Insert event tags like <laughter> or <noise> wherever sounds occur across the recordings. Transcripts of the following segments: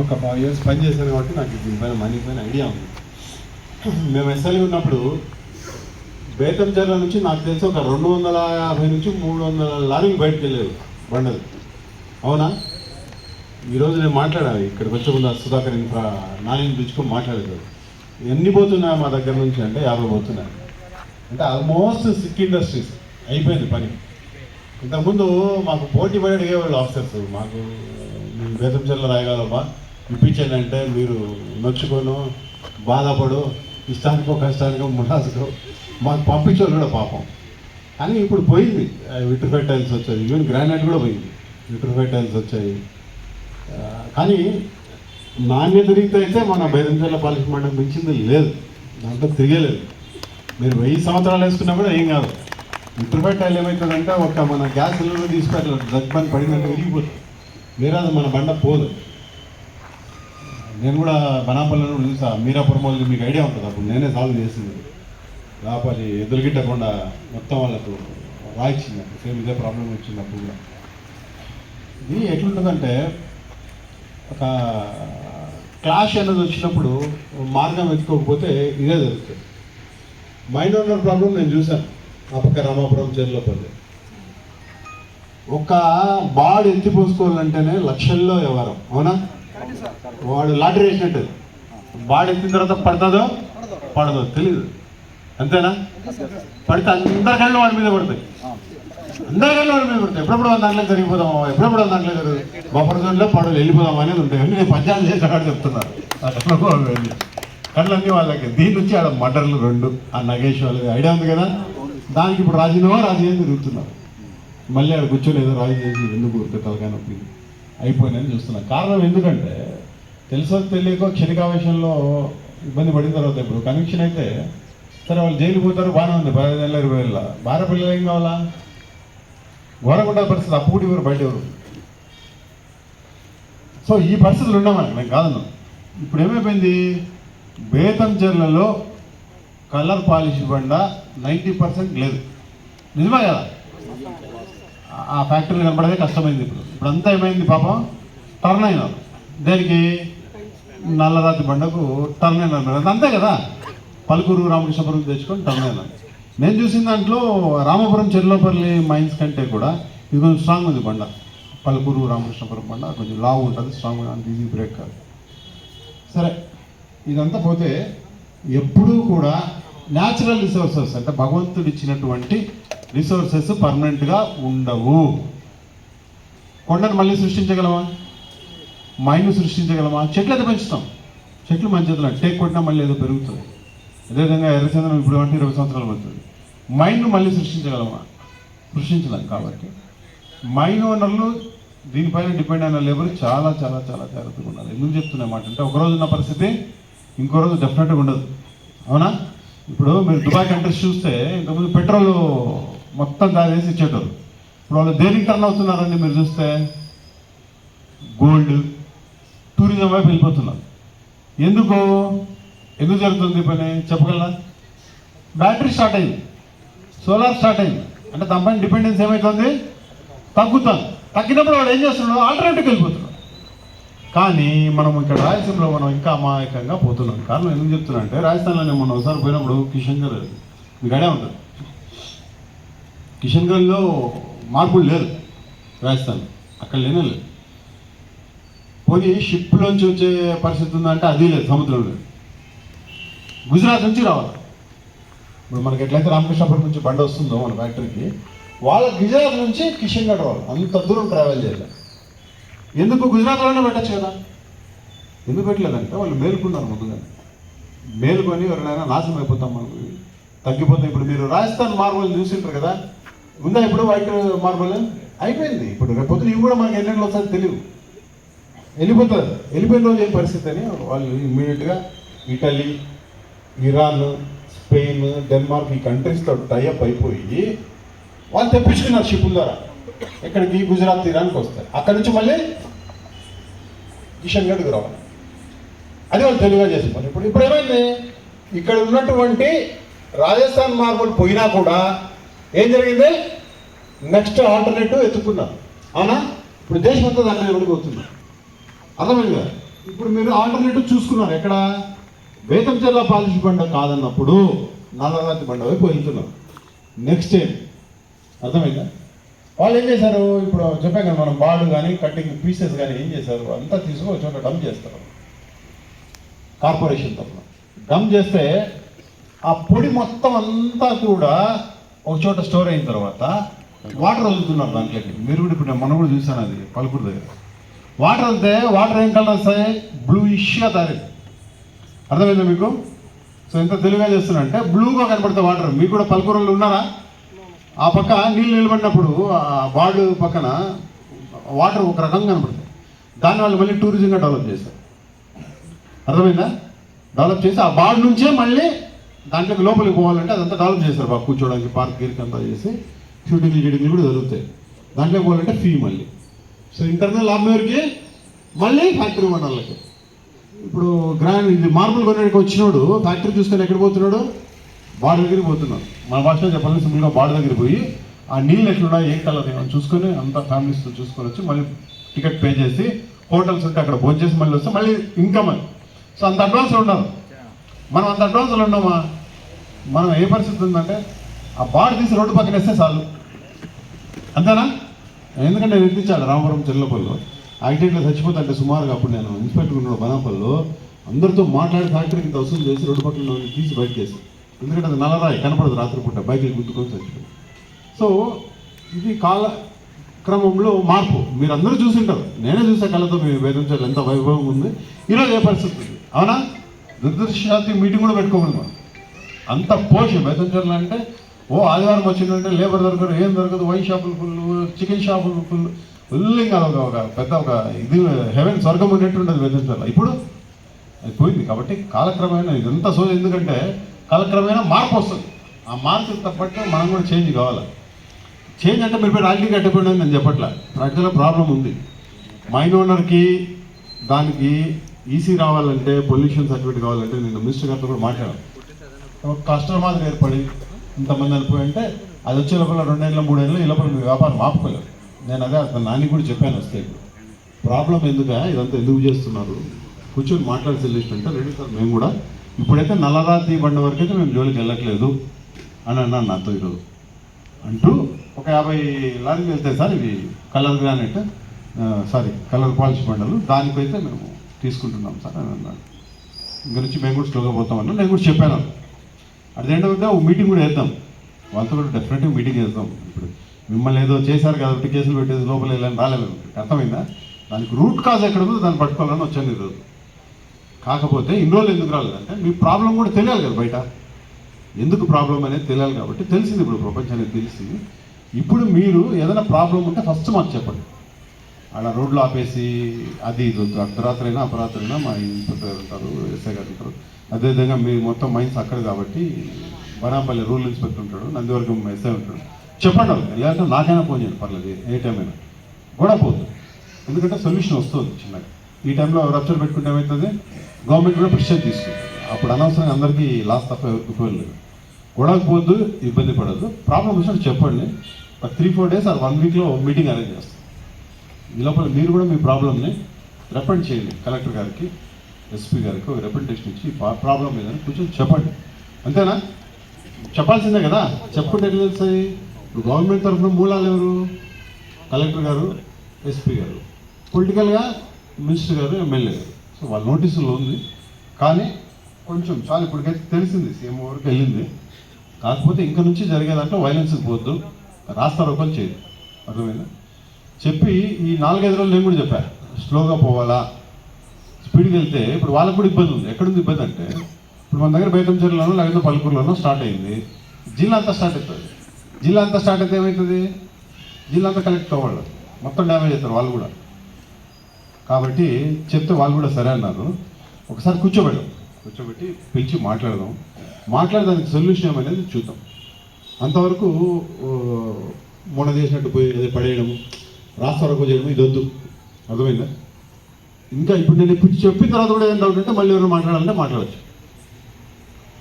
ఒక five years పని చేశాను కాబట్టి నాకు దీనిపైన మనీ పైన ఐడియా ఉంది. మేము ఎస్ఐ ఉన్నప్పుడు బేతంచెర్ల నుంచి నాకు తెలిసి ఒక రెండు వందల యాభై నుంచి మూడు వందల లారీలు బయటకు వెళ్ళేవి బండలు. అవునా? ఈరోజు నేను మాట్లాడాలి. ఇక్కడికి వచ్చే ముందు సుధాకర్ ఇన్ఫ్రా నాని పిలుచుకొని మాట్లాడేది. ఎన్ని పోతున్నాయి మా దగ్గర నుంచి అంటే యాభై పోతున్నాయి. అంటే ఆల్మోస్ట్ సిక్ ఇండస్ట్రీస్ అయిపోయింది పని. ఇంతకుముందు మాకు పోటీ పడి అడిగేవాళ్ళు ఆఫీసర్స్ మాకు వేదం చెల్ల రాయగలమా ఇప్పించండి అంటే మీరు నొచ్చుకోను బాధపడు ఇష్టానికో కష్టానికో ముఠాసుకో మాకు పంపించోళ్ళు కూడా పాపం. కానీ ఇప్పుడు పోయింది. విట్రిఫైడ్ టైల్స్ వచ్చాయి. ఈవెన్ గ్రానైట్ కూడా పోయింది. విట్రిఫైడ్ టైల్స్ వచ్చాయి. కానీ నాణ్యత రీతి అయితే మన బైరంజల్ల పాలిష్ మండలం మించింది లేదు. దాంట్లో తిరగలేదు. మీరు వెయ్యి సంవత్సరాలు వేసుకున్నా కూడా ఏం కాదు. విట్రిఫైడ్ టైల్ ఏమవుతుందంటే ఒక మన గ్యాస్ సిలిండర్ తీసుకెళ్ళి దగ్గర పడిందంటే విరిగిపోతుంది. వేరే మన బండ పోదు. నేను కూడా బనాపల్లిలో చూసా మీరాపురం వాళ్ళకి మీకు ఐడియా ఉంటుంది. అప్పుడు నేనే సాల్వ్ చేసింది. లోపలి ఎదురుగిట్టకుండా మొత్తం వాళ్ళకు రాయిచ్చింది అప్పుడు. సేమ్ ఇదే ప్రాబ్లం వచ్చింది అప్పుడు కూడా. ఇది ఎట్లుంటుందంటే ఒక క్లాష్ అనేది వచ్చినప్పుడు మార్గం ఎత్తుకోకపోతే ఇదే జరుగుతుంది. మైనర్ ప్రాబ్లం నేను చూశాను. ఆ పక్క రామాపురం చెర్లోపల్లి ఒక బాడ్ ఎత్తి పోసుకోవాలంటేనే లక్షల్లో వ్యవహారం అవునా? వాడు లాటరీ వేసినట్టు. బాడ్ ఎత్తిన తర్వాత పడుతుందో? పడదో తెలియదు అంతేనా? పడితే అందరి కళ్ళు వాడి మీద పడతాయి. అందరి కళ్ళు వాడి మీద పడతాయి. ఎప్పుడప్పుడు వాళ్ళ దాంట్లో జరిగిపోదాం ఎప్పుడప్పుడు దాంట్లో జరుగు? బఫర్ జోన్లో పడవలు వెళ్ళిపోదాం అనేది ఉంటాయి. అన్ని నేను పంచాయతీ చేసేవాడు చెప్తున్నారు. కళ్ళన్నీ వాళ్ళకి. దీని నుంచి ఆడ మటర్లు రెండు ఆ నగేష్ వాళ్ళది ఐడియా ఉంది కదా? దానికి ఇప్పుడు రాజీనామా రాజీ తిరుగుతున్నారు. మళ్ళీ ఆడ కూర్చొని ఏదో రాజీ చేసి ఎందుకు ఊరికే తలకాయ నొప్పి అయిపోయినని చూస్తున్నాను కారణం ఎందుకంటే తెలుసో తెలియకో క్షణికావేశంలో ఇబ్బంది పడిన తర్వాత ఇప్పుడు కనెక్షన్ అయితే సరే వాళ్ళు జైలు పోతారు బాగానే ఉంది. పదహైదు నెలల ఇరవై వేల భార్య పిల్లలు ఏం కావాలా? ఘోరకుండా పరిస్థితి. అప్పుడు ఎవరు బయట ఎవరు సో ఈ పరిస్థితులు ఉన్నామని మేము కాదన్నాను ఇప్పుడు ఏమైపోయింది? బేతం చెర్లలో కలర్ పాలిష్ బండ నైంటీ పర్సెంట్ లేదు. నిజమే కదా? ఆ- ఆ ఫ్యాక్టరీ కష్టమైంది ఇప్పుడు. ఇప్పుడు అంతా ఏమైంది పాపం? టర్న్ అయినారు. దేనికి? నల్లరాతి బండకు టర్న్ అయినారు అది అంతే కదా. పలుకూరు రామకృష్ణపురం తెచ్చుకొని టర్న్ అయినారు. నేను చూసిన దాంట్లో రామపురం చెర్లోపల్లి మైన్స్ కంటే కూడా ఇది కొంచెం స్ట్రాంగ్ ఉంది బండ. పలుకూరు రామకృష్ణపురం బండ కొంచెం లావు ఉంటుంది స్ట్రాంగ్ అంత ఈజీ బ్రేక్ కాదు. సరే ఇదంతా పోతే ఎప్పుడూ కూడా న్యాచురల్ రిసోర్సెస్ అంటే భగవంతుడు ఇచ్చినటువంటి రిసోర్సెస్ పర్మనెంట్గా ఉండవు. కొండను మళ్ళీ సృష్టించగలమా? మైను సృష్టించగలమా? చెట్లు అయితే పెంచుతాం. చెట్లు మంచిది టేక్ కొట్టినా మళ్ళీ ఏదో పెరుగుతుంది. అదేవిధంగా ఎర్రచంద్రం ఇప్పుడు అంటే ఇరవై సంవత్సరాలు పడుతుంది. మైండ్ మళ్ళీ సృష్టించగలమా? సృష్టించలేం కాబట్టి. మైండ్ ఓనర్లు దీనిపైన డిపెండ్ అయిన లేబర్ చాలా చాలా చాలా జాగ్రత్తగా ఉండాలి. ఎందుకు చెప్తున్నా మాట అంటే ఒక రోజు ఉన్న పరిస్థితి ఇంకో రోజు డెఫినెట్గా ఉండదు. అవునా? ఇప్పుడు మీరు దుబాయ్ కంట్రీస్ చూస్తే ఇంతకుముందు పెట్రోల్ మొత్తం దాదేసి ఇచ్చేటోరు ఇప్పుడు వాళ్ళు దేనికి టర్న్ అవుతున్నారండి మీరు చూస్తే? గోల్డ్ టూరిజం వైపు వెళ్ళిపోతున్నారు. ఎందుకు? ఎందుకు జరుగుతుంది పని? చెప్పగలరా? బ్యాటరీ స్టార్ట్ అయింది. సోలార్ స్టార్ట్ అయింది. అంటే దానిపైన డిపెండెన్స్ ఏమవుతుంది తగ్గుతాను తగ్గినప్పుడు వాడు ఏం చేస్తున్నాడు ఆల్టర్నేటివ్కి వెళ్ళిపోతున్నాడు కానీ మనం ఇక్కడ రాయలసీమలో మనం ఇంకా అమాయకంగా పోతున్నాం. కారణం ఎందుకు చెప్తున్నా అంటే రాజస్థాన్లో నేను మొన్న ఒకసారి పోయినప్పుడు కిషన్గర్ మీకు అడే ఉంటుంది. కిషన్గర్లో మార్పులు లేదు రాజస్థాన్ అక్కడ లేనే లేదు పోనీ షిప్లోంచి వచ్చే పరిస్థితి ఉందంటే అది లేదు సముద్రంలో. గుజరాత్ నుంచి రావాలి. ఇప్పుడు మనకి ఎట్లయితే రామకృష్ణపురం నుంచి బండి వస్తుందో మన ఫ్యాక్టరీకి వాళ్ళ గుజరాత్ నుంచి కిషన్గఢ్ వాళ్ళు అంత దూరం ట్రావెల్ చేయాలి. ఎందుకు గుజరాత్లోనే పెట్టచ్చు కదా? ఎందుకు పెట్టలేదంటే వాళ్ళు మేలుకున్నారు ముందుగా మేలుకొని ఎవరినైనా నాశనం అయిపోతాం మనకు తగ్గిపోతాం. ఇప్పుడు మీరు రాజస్థాన్ మార్బల్ చూసింటారు కదా ఉందా ఇప్పుడు వైట్ మార్బల్? అయిపోయింది. ఇప్పుడు రేపు పొద్దున ఇవి కూడా మనకి ఎన్నెంట్లో వస్తుంది తెలియదు వెళ్ళిపోతుంది వెళ్ళిపోయిన రోజు ఏం పరిస్థితి అని వాళ్ళు ఇమ్మీడియట్గా ఇటలీ ఇరాన్ స్పెయిన్ డెన్మార్క్ ఈ కంట్రీస్తో టైఅప్ అయిపోయి వాళ్ళు తెప్పించుకున్నారు షిప్పుల ద్వారా. ఎక్కడికి? గుజరాత్ తీరానికి వస్తారు. అక్కడి నుంచి మళ్ళీ కిషన్ గడ్కి రావాలి. అది వాళ్ళు తెలివిగా చేసే ఇప్పుడు ఇప్పుడు ఏమైంది? ఇక్కడ ఉన్నటువంటి రాజస్థాన్ మార్బుల్ పోయినా కూడా ఏం జరిగింది? నెక్స్ట్ ఆల్టర్నేటివ్ ఎత్తుకున్నారు అవునా? ఇప్పుడు దేశం అంతా దాని ఎవరికి అర్థమైంది కదా? ఇప్పుడు మీరు ఆల్టర్నేటివ్ చూసుకున్నారు. ఎక్కడ? వేతం జిల్లా పాలిష్ బండ కాదన్నప్పుడు నల్లరాతి బండ వైపు వెళ్తున్నారు నెక్స్ట్ ఏం? అర్థమైందా? వాళ్ళు ఏం చేశారు? ఇప్పుడు చెప్పాం కదా మనం బాడు కానీ కటింగ్ పీసెస్ కానీ ఏం చేశారు? అంతా తీసుకొని చోట డంప్ చేస్తారు. కార్పొరేషన్ తరఫున. డంప్ చేస్తే ఆ పొడి మొత్తం అంతా కూడా ఒక చోట స్టోర్ అయిన తర్వాత వాటర్ వదులుతున్నారు దాంట్లోకి మీరు కూడా ఇప్పుడు మనం కూడా చూసాను అది పలుకుడు దగ్గర. వాటర్ వెళ్తే వాటర్ ఏం కలర్ వస్తాయి? బ్లూ ఇష్గా అర్థమైందా మీకు? సో ఎంత తెలివిగా చేస్తున్నారంటే బ్లూగా కనపడితే వాటర్. మీకు కూడా పలుకూరలు ఉన్నారా? ఆ పక్క నీళ్ళు నిలబడినప్పుడు ఆ పక్కన వాటర్ ఒక రకంగా కనపడుతుంది దాన్ని వాళ్ళు మళ్ళీ టూరిజంగా డెవలప్ చేస్తారు అర్థమైందా? డెవలప్ చేసి ఆ బాడ్ నుంచే మళ్ళీ దాంట్లోకి లోపలికి పోవాలంటే అదంతా డెవలప్ చేస్తారు బాగా కూర్చోడానికి పార్క్ గీర్క్ అంతా చేసి. షూటింగ్ గీటింగ్లు కూడా జరుగుతాయి. దాంట్లోకి పోవాలంటే ఫీ మళ్ళీ. సో ఇంటర్నల్ లాభమేరికి మళ్ళీ ఫ్యాక్టరీ ఓనర్లకి ఇప్పుడు గ్రాండ్ ఇది మార్బుల్ కొనడానికి వచ్చినోడు ఫ్యాక్టరీ చూసుకొని ఎక్కడ పోతున్నాడు? బాడ దగ్గరికి పోతున్నాడు. మన భాషలో చెప్పాలంటే సింపుల్గా బాడ దగ్గరికి పోయి ఆ నీళ్ళు ఎట్లున్నాయి ఏం కలర్ ఏమని చూసుకొని అంతా ఫ్యామిలీస్తో చూసుకొని వచ్చి మళ్ళీ టికెట్ పే చేసి హోటల్స్ ఉంటే అక్కడ భోజనం చేసి మళ్ళీ వస్తే మళ్ళీ ఇన్కమ్ అని సో అంత అడ్వాన్స్ ఉన్నారు మనం అంత రోజులు ఉన్నామా? మనం ఏ పరిస్థితి ఉందంటే ఆ బాడ తీసి రోడ్డు పక్కన వేస్తే చాలు. అంతేనా? ఎందుకంటే నేను ఎత్తించాను రామవరం చెల్లపల్లిలో ఐటీలో చచ్చిపోతుంటే సుమారుగా అప్పుడు నేను ఇన్స్పెక్టర్ ఉన్నాడు బనాపల్లిలో అందరితో మాట్లాడి ఫ్యాక్టరీకి ఇంత వసూలు చేసి రోడ్డు పక్కన తీసి బయట చేసి ఎందుకంటే అది నల్లరాయి కనపడదు రాత్రిపూట బైకులు గుద్దుకొని చచ్చిపోయి. సో ఇది కాల క్రమంలో మార్పు. మీరు అందరూ చూసింటారు నేనే చూసే కళ్ళతో మేము వేధించాలి ఎంత వైభవం ఉంది. ఈరోజు ఏ పరిస్థితి ఉంది? అవునా? దురదృష్టానికి మీటింగ్ కూడా పెట్టుకోకూడదు మనం. అంత పోషి బెతంచర్లు అంటే ఓ ఆదివారం వచ్చిందంటే లేబర్ దొరకదు ఏం దొరకదు వైన్ షాపులు ఫుల్ చికెన్ షాపులు ఫుల్ ఫుల్ ఇంకా ఒక ఒక పెద్ద ఒక ఇది హెవెన్ స్వర్గం ఉన్నట్టు ఉండదు బెతంచర్ల ఇప్పుడు అది పోయింది కాబట్టి కాలక్రమేణా ఇదంతా సో ఎందుకంటే కాలక్రమేణా మార్పు వస్తుంది. ఆ మార్పు తప్పట్టు మనం కూడా చేంజ్ కావాలి. చేంజ్ అంటే మీరు రాజకీయ కట్టిపోయింది నేను చెప్పట్లే. ప్రజల ప్రాబ్లం ఉంది. మైన్ ఓనర్కి దానికి ఈసీ రావాలంటే పొల్యూషన్ సర్టిఫికేట్ కావాలంటే నేను మినిస్టర్ గారితో కూడా మాట్లాడాను. కస్టమర్ మాదిరి ఏర్పడి ఇంతమంది వెళ్ళిపోయి అంటే అది వచ్చే లోపల రెండేళ్ళ మూడేళ్ళు ఈ లోపల మీ వ్యాపారం ఆపుకోలేదు నేను అదే అతను నాని కూడా చెప్పాను వస్తే ప్రాబ్లం ఎందుక? ఇదంతా ఎందుకు చేస్తున్నారు? కూర్చొని మాట్లాడి సొల్యూషన్ అంటే రెడీ సార్. మేము కూడా. ఇప్పుడైతే నల్లరాతి బండ వరకు అయితే మేము జోలికి వెళ్ళట్లేదు అని అన్నాను నాతో ఈరోజు. అంటూ ఒక యాభై లారీలు వెళ్తాయి సార్ ఇవి. Colour granite sorry colour polish బండలు. దానికైతే మేము తీసుకుంటున్నాం సార్ అని అన్నాడు ఇంక నుంచి మేము కూడా స్లోగా పోతామన్నా నేను కూడా చెప్పాను. అట్ ది ఎండ్ ఆఫ్ ఒక మీటింగ్ కూడా వేద్దాం వాళ్ళతో కూడా డెఫినెట్గా మీటింగ్ వేద్దాం ఇప్పుడు మిమ్మల్ని ఏదో చేశారు కాబట్టి కేసులు పెట్టేసి లోపల వెళ్ళాలని రాలేదు. అర్థమైందా? దానికి రూట్ కాజ్ ఎక్కడ ఉందో దాన్ని పట్టుకోవాలని వచ్చాను ఈరోజు కాకపోతే ఇన్ని రోజులు ఎందుకు రాలేదంటే మీ ప్రాబ్లం కూడా తెలియాలి కదా బయట. ఎందుకు ప్రాబ్లం అనేది తెలియాలి కాబట్టి తెలిసింది ఇప్పుడు ప్రపంచానికి తెలిసింది. ఇప్పుడు మీరు ఏదైనా ప్రాబ్లం ఉంటే ఫస్ట్ మాకు చెప్పండి. అలా రోడ్లు ఆపేసి అది ఇది వద్దు అర్ధరాత్రి అయినా అపరాత్రి అయినా మా ఇన్స్పెక్టర్ ఉంటారు ఎస్ఐ గారు ఉంటారు. అదేవిధంగా మీ మొత్తం మైన్స్ అక్కడ కాబట్టి బనాపల్లి రూరల్ ఇన్స్పెక్టర్ ఉంటాడు నందివర్గం ఎస్ఐ ఉంటాడు. చెప్పండి లేదంటే నాకైనా ఫోన్ చేయండి పర్లేదు ఏ టైం అయినా. కూడా పోతుంది ఎందుకంటే సొల్యూషన్ వస్తుంది చిన్నగా. ఈ టైంలో రప్చర్ పెట్టుకుంటే ఏమవుతుంది గవర్నమెంట్ కూడా ప్రెషర్ తీసుకుంటుంది అప్పుడు అనవసరంగా అందరికీ లాస్ తప్ప ఉపయోగం లేదు. గొడవకు పోద్దు ఇబ్బంది పడదు. ప్రాబ్లం వచ్చినట్టు చెప్పండి. Three four days or one వీక్లో మీటింగ్ అరేంజ్ చేస్తాం. ఈ లోపల మీరు కూడా మీ ప్రాబ్లమ్ని రిప్రజెంట్ చేయండి కలెక్టర్ గారికి ఎస్పీ గారికి ఒక రిప్రజెంటేషన్ ఇచ్చి ప్రాబ్లం లేదని కొంచెం చెప్పండి. అంతేనా? చెప్పాల్సిందే కదా. చెప్పుకుంటే ఎట్లా తెలుస్తాయి? ఇప్పుడు గవర్నమెంట్ తరఫున మూలాలు ఎవరు? కలెక్టర్ గారు ఎస్పీ గారు. పొలిటికల్గా మినిస్టర్ గారు ఎమ్మెల్యే గారు. సో వాళ్ళ నోటీసులో ఉంది. కానీ కొంచెం చాలా ఇప్పటికైతే తెలిసింది. సీఎం వరకు వెళ్ళింది. కాకపోతే ఇంక నుంచి జరిగే దాంట్లో వైలెన్స్కి పోద్దు రాస్తారు ఒకరు చేయదు అర్థమైందా? చెప్పి ఈ నాలుగైదు రోజులు నేను కూడా చెప్పాను స్లోగా పోవాలా స్పీడ్కి వెళ్తే ఇప్పుడు వాళ్ళకు కూడా ఇబ్బంది ఉంది. ఎక్కడుంది ఇబ్బంది అంటే ఇప్పుడు మన దగ్గర బయటంచెర్లోనో లేకపోతే పలుకూరులోనో స్టార్ట్ అయింది. జిల్లా అంతా స్టార్ట్ అవుతుంది జిల్లా అంతా స్టార్ట్ అయితే ఏమవుతుంది జిల్లా అంతా కలెక్ట్ అవ్వాలి. మొత్తం డ్యామేజ్ అవుతారు వాళ్ళు కూడా. కాబట్టి చెప్తే వాళ్ళు కూడా సరే అన్నారు. ఒకసారి కూర్చోబెడదాం. కూర్చోబెట్టి పిలిచి మాట్లాడదాం. మాట్లాడే దానికి సొల్యూషన్ ఏమనేది చూద్దాం. అంతవరకు మొన్న చేసినట్టు పోయి అదే పడేయడం రాష్ట్ర వరకు చేయడం ఇది వద్దు. అర్థమైందా? ఇంకా ఇప్పుడు నేను ఇప్పుడు చెప్పిన తర్వాత కూడా ఏం డౌట్ అంటే మళ్ళీ ఎవరైనా మాట్లాడాలంటే మాట్లాడచ్చు.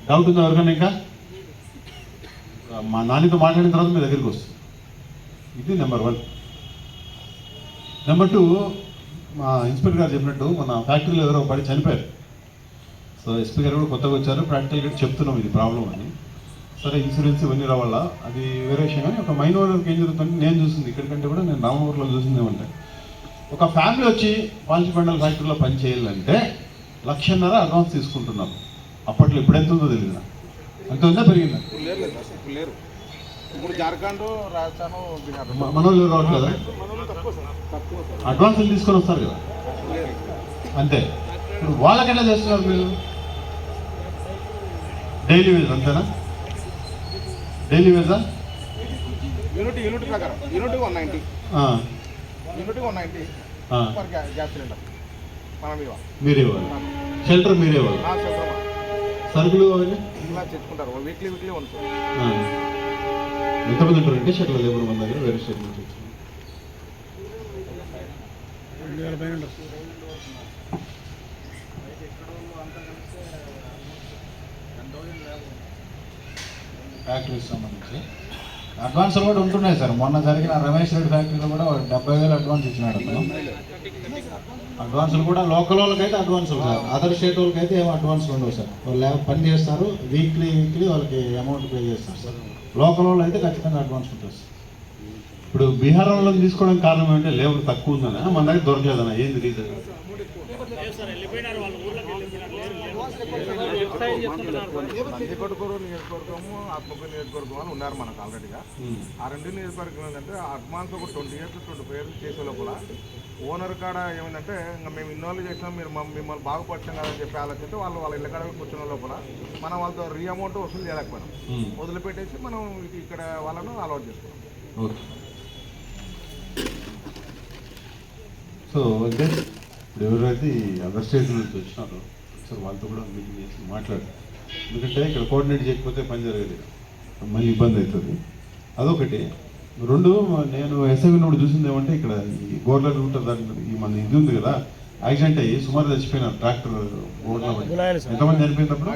డౌట్ ఉందా ఎవరికైనా ఇంకా? మా నాన్నతో మాట్లాడిన తర్వాత మీ దగ్గరికి వస్తుంది. ఇది నెంబర్ వన్ నెంబర్ టూ మా ఇన్స్పెక్టర్ గారు చెప్పినట్టు మన ఫ్యాక్టరీలో ఎవరో పడి చనిపోయారు. సో ఎస్పీ గారు కూడా కొత్తగా వచ్చారు. ప్రాక్టికల్గా చెప్తున్నాం ఇది ప్రాబ్లం అని. సరే ఇన్సూరెన్స్ ఇవన్నీ రావాలా? అది వేరే విషయం కానీ ఒక మైనోర్కి ఏం జరుగుతుంది నేను చూసింది ఇక్కడికంటే కూడా నేను రామూర్లో చూసింది ఏమంటే ఒక ఫ్యామిలీ వచ్చి పాల్చిబండల ఫ్యాక్టరీలో పని చేయాలంటే లక్షన్నర అడ్వాన్స్ తీసుకుంటున్నారు. అప్పట్లో ఇప్పుడు ఎంత ఉందో తెలియదు. ఎంత ఉందా పెరిగిందా ఇప్పుడు జార్ఖండ్ రాజస్థాన్ మనోళ్ళు రావట్లేదా అడ్వాన్సులు తీసుకొని వస్తారు కదా? అంతే. ఇప్పుడు వాళ్ళకెలా చేస్తున్నారు మీరు? డైలీ వేజ్ అంతేనా? డైలీ వేజా యూనిట్ యూనిట్ ప్రకారం. యూనిట్ వన్ నైంటీ ఆ, యూనిట్ వన్ నైంటీ ఆ, పర్ గ్యా గ్యాస్ సిలిండర్. మనం ఇవ్వ మీరే ఇవ్వాలి. షెల్టర్ మీరే ఇవ్వాలి. నా సెంటర్ సరుకులు అవన్నీ? ఇలా తెచ్చుకుంటారు వీక్లీ వీక్లీ వన్ సార్. ఎంతమంది ఉంటారంటే షెట్ల లేబర్ మన దగ్గర వేరే స్టేట్ నుంచి ఫ్యాక్టరీకి సంబంధించి. అడ్వాన్సులు కూడా ఉంటున్నాయి సార్. మొన్న జరిగిన రమేష్ రెడ్డి ఫ్యాక్టరీలో కూడా డెబ్బై వేలు అడ్వాన్స్ ఇచ్చినాడు అతను. అడ్వాన్సులు కూడా లోకల్ వాళ్ళకైతే అడ్వాన్సులు సార్. అదర్ స్టేట్ వాళ్ళకైతే ఏం అడ్వాన్సులు ఉండవు సార్. వాళ్ళు పని చేస్తారు. వీక్లీ వీక్లీ వాళ్ళకి అమౌంట్ పే చేస్తారు సార్. లోకల్ వాళ్ళు అయితే ఖచ్చితంగా అడ్వాన్స్ ఉంటుంది సార్. ఇప్పుడు బీహార్ వాళ్ళని తీసుకోవడానికి కారణం ఏంటంటే లేబర్ తక్కువ ఉందనా మన దగ్గర దొరకలేదన్నా. ఏంది రీజన్? నందికొడుకూరు నియోజకవర్గము ఆత్మకూరు నియోజకవర్గం అని ఉన్నారు మనకు ఆల్రెడీగా. ఆ రెండు నియోజకవర్గం ఏంటంటే అడ్వాన్స్ ఒక twenty years twenty five years చేసే లోపల ఓనర్ కాడ ఏమైందంటే ఇంకా మేము ఇన్నోళ్ళు చేసినాం మీరు మమ్- మిమ్మల్ని బాగుపరిచాం కదని చెప్పి ఆలోచిస్తే వాళ్ళు వాళ్ళ ఇళ్ళ కాడ కూర్చున్న లోపల మనం వాళ్ళతో రీ అమౌంట్ వసూలు చేయలేకపోయినాం. వదిలిపెట్టేసి మనం ఇక్కడ వాళ్ళను అలవాటు చేసుకున్నాం. ఓకే. సో ఇప్పుడు ఎవరైతే అదర్ స్టేట్ నుంచి వచ్చినారో. సార్ వాళ్ళతో కూడా మీటింగ్ చేసి మాట్లాడు ఎందుకంటే ఇక్కడ కోఆర్డినేట్ చేయకపోతే పని జరగదు. మళ్ళీ ఇబ్బంది అవుతుంది. అదొకటి. రెండు నేను ఎస్ఐ ఉన్నప్పుడు చూసింది ఏమంటే ఇక్కడ ఈ గోర్లర్ ఉంటుంది దాంట్లో ఈ మన ఇది ఉంది కదా యాక్సిడెంట్ అయ్యి సుమారు చచ్చిపోయినారు ట్రాక్టర్ ఎంతమంది చనిపోయినప్పుడు?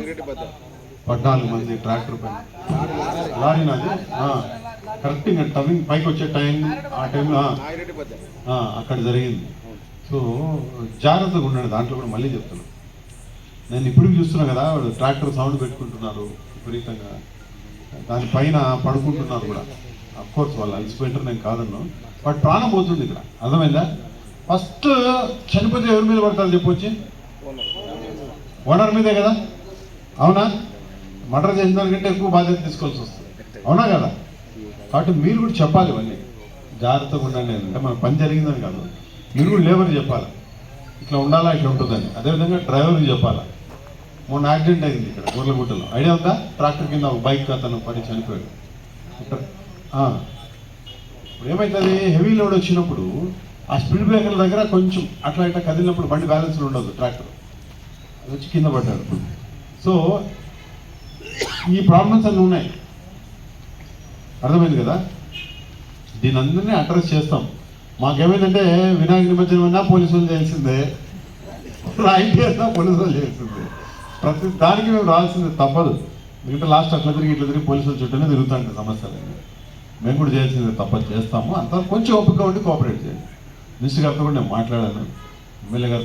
పద్నాలుగు మంది ట్రాక్టర్ పైన. లారీ నాది. కరెక్ట్గా కరెక్ట్ ఇంకా పైకి వచ్చే టైం ఆ టైంలో అక్కడ జరిగింది. సో జాగ్రత్తగా ఉండండి దాంట్లో కూడా మళ్ళీ చెప్తాను నేను ఇప్పుడు చూస్తున్నా కదా వాడు ట్రాక్టర్ సౌండ్ పెట్టుకుంటున్నారు విపరీతంగా. దానిపైన పడుకుంటున్నారు కూడా. కోర్స్ వాళ్ళు అలసిపోయింటారు నేను కాదన్ను. వాడు ప్రాణం పోతుంది ఇక్కడ. అర్థమైందా? ఫస్ట్ చనిపోతే ఎవరి మీద పడతారు చెప్పొచ్చి ఓనర్ మీదే కదా? అవునా? మర్డర్ చేసిన దానికంటే ఎక్కువ బాధ్యత తీసుకోవాల్సి వస్తుంది. అవునా కదా? కాబట్టి మీరు కూడా చెప్పాలి ఇవన్నీ. జాగ్రత్తగా ఉండండి. అంటే మన పని జరిగిందని కాదు. మీరు కూడా లేబర్ చెప్పాలి. ఇట్లా ఉండాలా ఇట్లా ఉంటుందని. అదేవిధంగా డ్రైవర్కి చెప్పాలా. మొన్న యాక్సిడెంట్ అయింది ఇక్కడ గొర్రెలగుట్టలో ఐడియా ఉందా? ట్రాక్టర్ కింద ఒక బైక్ అతను పడి చనిపోయాడు. ఇప్పుడు ఏమవుతుంది హెవీ లోడ్ వచ్చినప్పుడు ఆ స్పీడ్ బ్రేకర్ల దగ్గర కొంచెం అట్లా ఇట్లా కదిలినప్పుడు బండి బ్యాలెన్స్ ఉండదు ట్రాక్టర్ అది వచ్చి కింద పడ్డాడు. సో ఈ ప్రాబ్లమ్స్ అన్నీ ఉన్నాయి. అర్థమైంది కదా? దీని అందరినీ అడ్రస్ చేస్తాం. మాకేమైందంటే వినాయక నిమజ్జనం అన్నా పోలీసులు చేయాల్సిందే. <laughs> రాయింటి అన్నా పోలీసులు చేయాల్సిందే. ప్రతి దానికి మేము రావాల్సింది తప్పదు. ఎందుకంటే లాస్ట్ అట్లా తిరిగి ఇట్లా తిరిగి పోలీసుల చుట్టూనే తిరుగుతాంటే సమస్యలు. మేము కూడా చేయాల్సింది తప్పదు చేస్తాము. అంత కొంచెం ఓపిక ఉండి కోఆపరేట్ చేయండి. మినిస్టర్ గారితో కూడా నేను మాట్లాడాను. ఎమ్మెల్యే గారితో